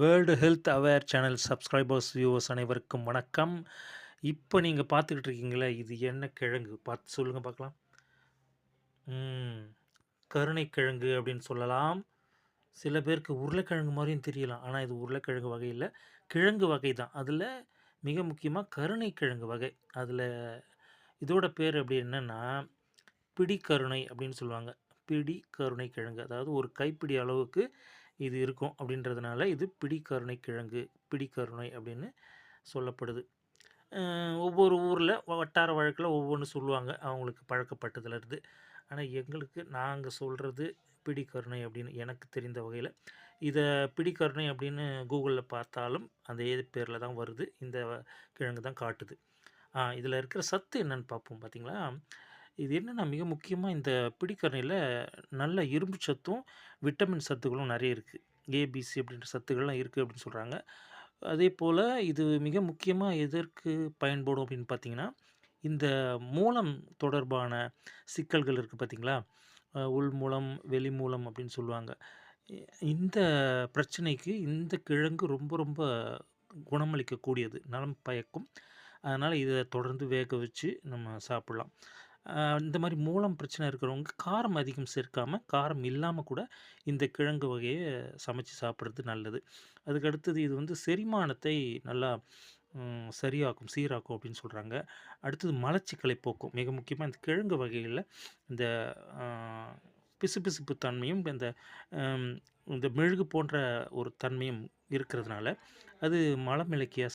World health aware channel subscribers viewers அனைவருக்கும் வணக்கம். இப்போ நீங்கள் பார்த்துக்கிட்டு இருக்கீங்களே இது என்ன கிழங்கு? பார்த்து சொல்லுங்கள் பார்க்கலாம். கருணை கருணைக்கிழங்கு அப்படின்னு சொல்லலாம். சில பேருக்கு உருளைக்கிழங்கு மாதிரியும் தெரியலாம் ஆனால் இது உருளைக்கிழங்கு வகையில் கிழங்கு வகை தான். அதில் மிக முக்கியமாக கருணை கிழங்கு வகை. அதில் இதோட பேர் அப்படி என்னென்னா பிடி கருணை அப்படின்னு சொல்லுவாங்க. பிடி கருணை கிழங்கு. அதாவது ஒரு கைப்பிடி அளவுக்கு இது இருக்கும் அப்படின்றதுனால இது பிடி கருணை கிழங்கு பிடி கருணை அப்படின்னு சொல்லப்படுது. ஒவ்வொரு ஊரில் வட்டார வழக்கில் ஒவ்வொன்று சொல்லுவாங்க. அவங்களுக்கு பழக்கப்பட்டதுலேருந்து ஆனால் எங்களுக்கு நாங்கள் சொல்கிறது பிடி கருணை அப்படின்னு எனக்கு தெரிந்த வகையில். இதை பிடி கருணை அப்படின்னு கூகுளில் பார்த்தாலும் அந்த ஏது பேரில் தான் வருது. இந்த கிழங்கு தான் காட்டுது. இதில் இருக்கிற சத்து என்னன்னு பார்ப்போம் பார்த்தீங்களா இது என்னென்னா மிக முக்கியமாக இந்த பிடிக்கரணையில் நல்ல இரும்பு சத்தும் விட்டமின் சத்துக்களும் நிறைய இருக்குது ஏபிசி அப்படின்ற சத்துக்கள்லாம் இருக்குது அப்படின்னு சொல்கிறாங்க அதே போல் இது மிக முக்கியமாக எதற்கு பயன்படும் அப்படின்னு பார்த்தீங்கன்னா இந்த மூலம் தொடர்பான சிக்கல்கள் இருக்குது பார்த்தீங்களா உள்மூலம் உள் மூலம் வெளி மூலம் அப்படின்னு சொல்லுவாங்க. இந்த பிரச்சனைக்கு இந்த கிழங்கு ரொம்ப ரொம்ப குணமளிக்கக்கூடியது. நலம் பயக்கும். அதனால் இதை தொடர்ந்து வேக வச்சு நம்ம சாப்பிட்லாம். இந்த மாதிரி மூலம் பிரச்சனை இருக்கிறவங்க காரம் அதிகம் சேர்க்காமல் காரம் இல்லாமல் கூட இந்த கிழங்கு வகையை சமைச்சு சாப்பிட்றது நல்லது. அதுக்கு அடுத்தது இது வந்து செரிமானத்தை நல்லா சரியாக்கும் சீராக்கும் அப்படின்னு சொல்கிறாங்க அடுத்தது மலச்சிக்கலை போக்கும். மிக முக்கியமாக இந்த கிழங்கு வகைகளில் இந்த பிசுபிசுப்பு தன்மையும் இந்த இந்த மெழுகு போன்ற ஒரு தன்மையும் இருக்கிறதுனால அது மலமிளக்கியாக